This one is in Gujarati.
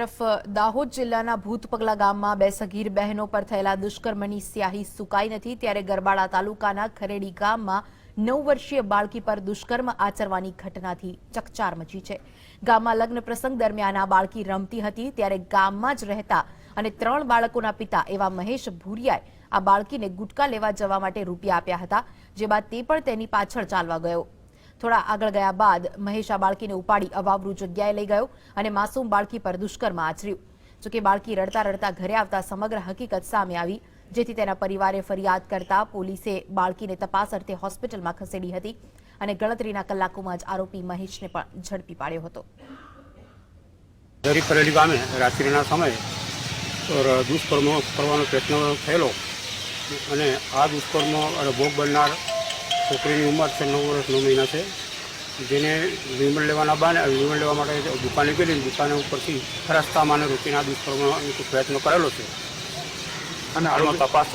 તરફ દાહોદ જિલ્લાના ભૂતપગલા ગામમાં બે સગીર બહેનો પર થયેલા દુષ્કર્મની સ્યાહી સુકાઈ નથી, ત્યારે ગરબાડા તાલુકાના ખરેડી ગામમાં નવ વર્ષીય બાળકી પર દુષ્કર્મ આચરવાની ઘટનાથી ચકચાર મચી છે. ગામમાં લગ્ન પ્રસંગ દરમિયાન આ બાળકી રમતી હતી, ત્યારે ગામમાં જ રહેતા અને ત્રણ બાળકોના પિતા એવા મહેશ ભુરિયાએ આ બાળકીને ગુટકા લેવા જવા માટે રૂપિયા આપ્યા હતા, જે બાદ તે પણ તેની પાછળ ચાલવા ગયો. થોડા આગળ ગયા બાદ મહેશ આ બાળકીને ઉપાડી અવાવરૂ જગ્યાએ લઈ ગયો અને માસૂમ બાળકી પર દુષ્કર્મ આચર્યું. જોકે બાળકી રડતા રડતા ઘરે આવતા સમગ્ર હકીકત સામે આવી, જેથી તેના પરિવારે ફરિયાદ કરતા પોલીસે બાળકીને તપાસ અર્થે હોસ્પિટલમાં ખસેડી હતી અને ગણતરીના કલાકોમાં જ આરોપી મહેશને પણ ઝડપી પાડ્યો હતો. દુષ્કર્મ કરવાનો પ્રયત્ન થયેલો અને આ દુષ્કર્મ ભોગ બનનાર છોકરીની ઉંમર છે નવ વર્ષ નવ મહિના છે. જેને વિમલ લેવાના બાને વિમલ લેવા માટે દુકાને ગયેલી દુકાને ઉપરથી રસ્તામાં અને રોકીને આ દુષ્કર્મનો પ્રયત્ન કરેલો છે. અને હાલમાં તપાસ